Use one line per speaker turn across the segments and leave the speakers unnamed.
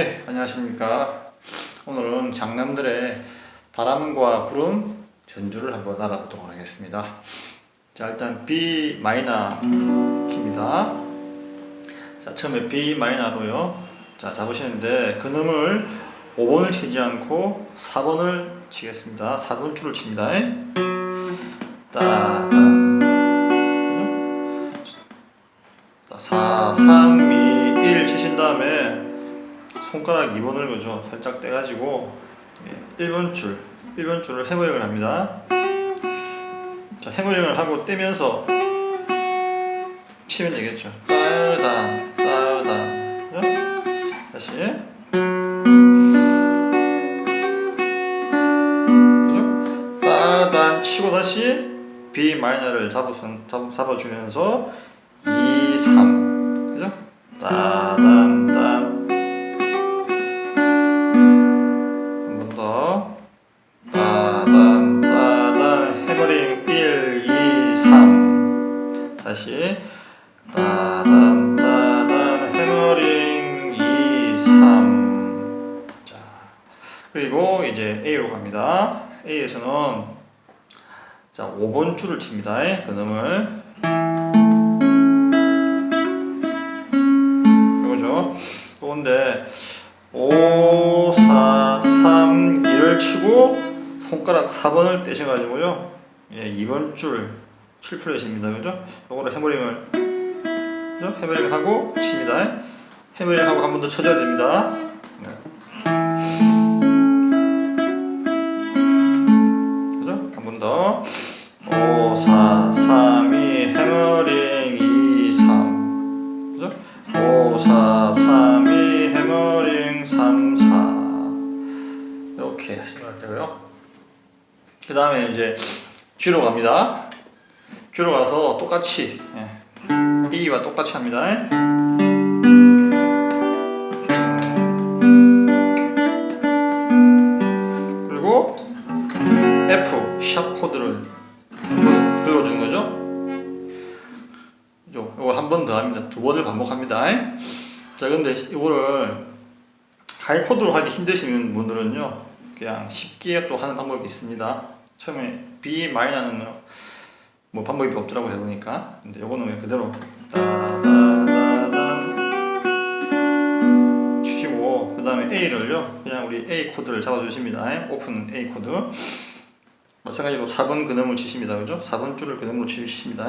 안녕하십니까. 오늘은 장남들의 바람과 구름 전주를 한번 알아보도록 하겠습니다. 자, 일단 B 마이너 키입니다. 자, 처음에 B 마이너로요. 자, 잡으시는데 근음을 5번을 치지 않고 4번을 치겠습니다. 4번 줄을 칩니다. 따, 따. 4, 3, 2, 1 치신 다음에 손가락 2번을 그죠 살짝 떼가지고 1번 줄 1번 줄을 해머링을 합니다 자 해머링을 하고 떼면서 치면 되겠죠 따단 그죠? 다시 그죠? 따단 치고 다시 B 마이너를 잡으선, 잡, 잡아주면서 2, 3 그죠? 따단 다시 따단 따단 해머링 2 3 자. 그리고 이제 A로 갑니다. A에서는 자, 5번 줄을 칩니다. 그 놈을 이거죠. 그건데 5, 4, 3, 2를 치고 손가락 4번을 떼셔 가지고요. 예, 2번 줄 7플랫입니다. 그죠? 요거를 해머링을 그죠? 해머링 하고 칩니다. 해머링 하고 한 번 더 쳐줘야 됩니다. 네. 그죠? 한 번 더. 5, 4, 3, 2, 해머링 2, 3. 그죠? 5, 4, 3, 2, 해머링 3, 4 이렇게 하시면 되고요 그 다음에 이제 G로 갑니다 G로 가서 똑같이 예. A와 똑같이 합니다 그리고 F 샵 코드를 긁어주는 거죠 요, 요걸 한 번 더 합니다. 두 번을 반복합니다. 자, 근데 이거를 하이 코드로 하기 힘드시는 분들은요, 그냥 쉽게 또 하는 방법이 있습니다. 처음에 B 마이너는 뭐 방법이 없더라고 해보니까. 근데 요거는 그냥 그대로 따다다단 치시고, 그 다음에 A를요, 그냥 우리 A 코드를 잡아주십니다. 오픈 A 코드. 마찬가지로 4번 근음을 치십니다. 그죠? 4번 줄을 근음으로 치십니다.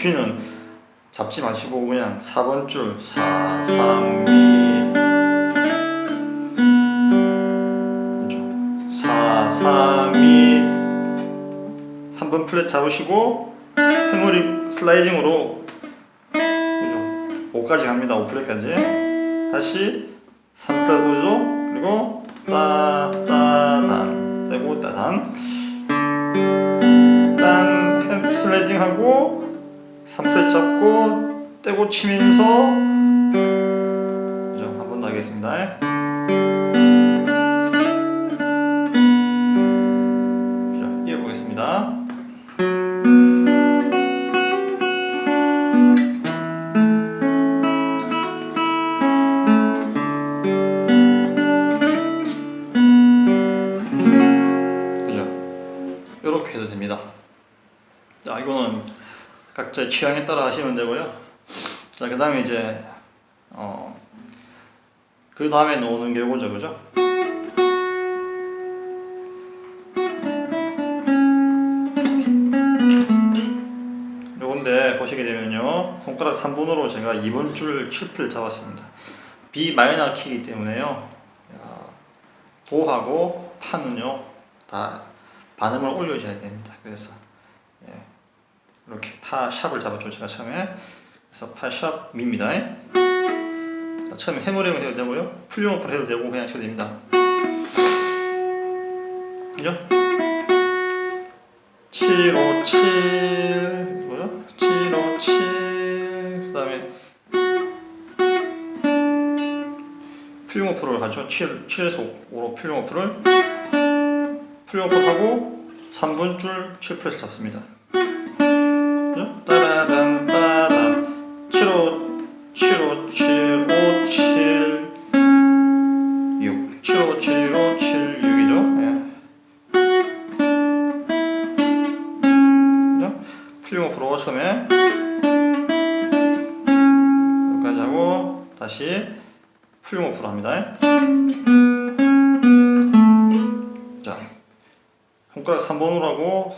G는 잡지 마시고 그냥 4번 줄 4, 3, 2 그죠? 4, 3, 2 3번 플랫 잡으시고 해머링 슬라이딩으로 그죠? 5까지 갑니다. 5플랫까지. 다시 3플랫 오죠. 그리고 따따단 떼고 따단 딴 햄- 슬라이딩 하고 3플랫 잡고 떼고 치면서 그죠? 한번 더 하겠습니다. 각자 취향에 따라 하시면 되고요. 자, 그 다음에 이제, 어, 그 다음에 놓는 게 이거죠, 그죠? 요건데 보시게 되면요 손가락 3번으로 제가 2번 줄 7플 잡았습니다 B 마이너 키이기 때문에요 야, 도하고 파는요 다 반음을 올려줘야 됩니다. 그래서 예, 이렇게 파 샵을 잡았죠 제가 처음에 그래서 파샵 미입니다. 자, 처음에 해머링을 해도 되고요, 풀용어플 해도 되고 그냥 쳐도 됩니다. 그죠? 757 뭐요? 757 그 다음에 풀용어플 풀링오프를 하죠. 7, 7에서 5로 풀링오프를 풀링오프를 하고 3분 줄 7프레스 잡습니다. 처음에 여기까지 하고 다시 풀링오프로 합니다. 자, 손가락 3번으로 하고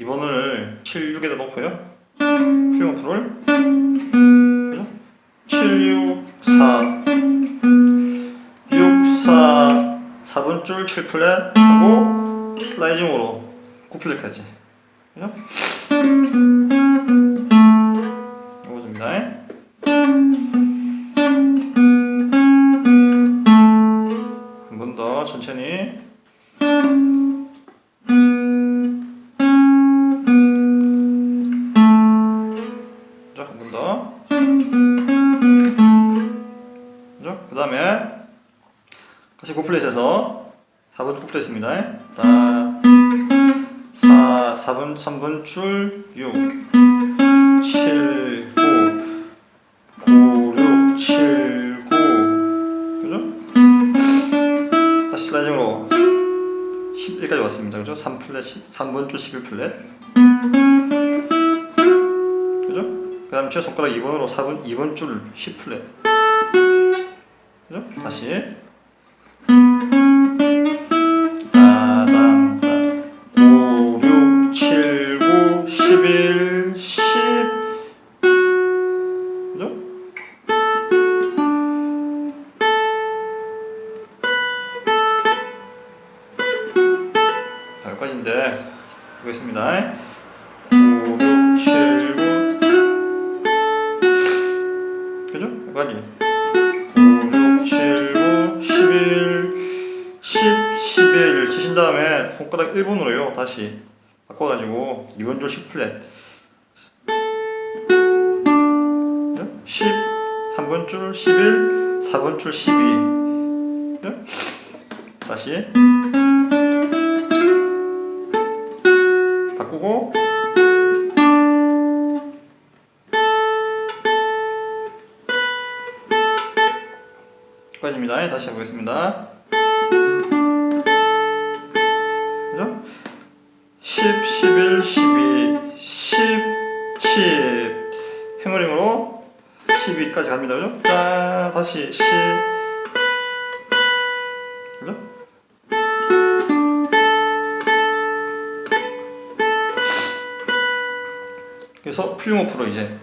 2번을 7, 6에다 놓고요. 풀링오프를 그죠? 7, 6, 4 6, 4 4번 줄 7플랫 하고 슬라이딩으로 9플랫까지 그죠? 다시 고플렛에서 4번 고플렛입니다. 따, 4, 4분, 3분 줄 6, 7, 9, 9, 6, 7, 9. 그죠? 다시 슬라이딩으로 11까지 왔습니다. 그죠? 3플랫, 3번 줄 11플랫. 그죠? 그 다음 제 손가락 2번으로 4번, 2번 줄 10플랫. 그죠? 다시. 1번으로요. 다시 바꿔가지고 2번 줄 10플랫. 10, 3번 줄 11, 4번 줄 12. 그죠? 다시 바꾸고 여기까지입니다. 다시 해보겠습니다. 10, 11, 12, 10, 10 해머링으로 12까지 갑니다. 그죠? 자, 다시 10 그죠? 그래서 풀링오프로 이제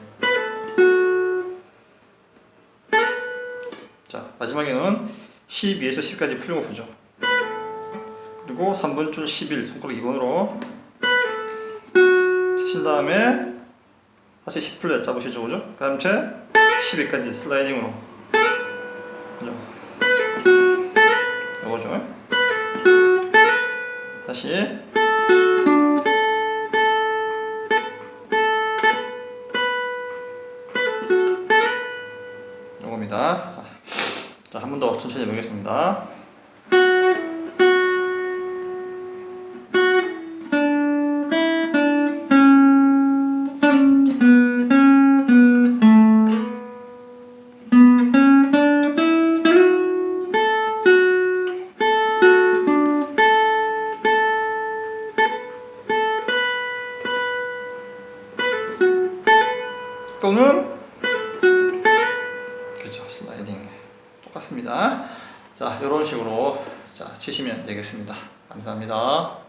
자 마지막에는 12에서 10까지 풀링오프죠 그리고 3번 줄11 손가락 2번으로 치신 다음에 다시 10 플랫 잡으시죠 그죠? 그 다음 채 12까지 슬라이딩으로 그죠? 요거죠 다시 요겁니다 자, 한 번 더 천천히 해보겠습니다. 치시면 되겠습니다. 감사합니다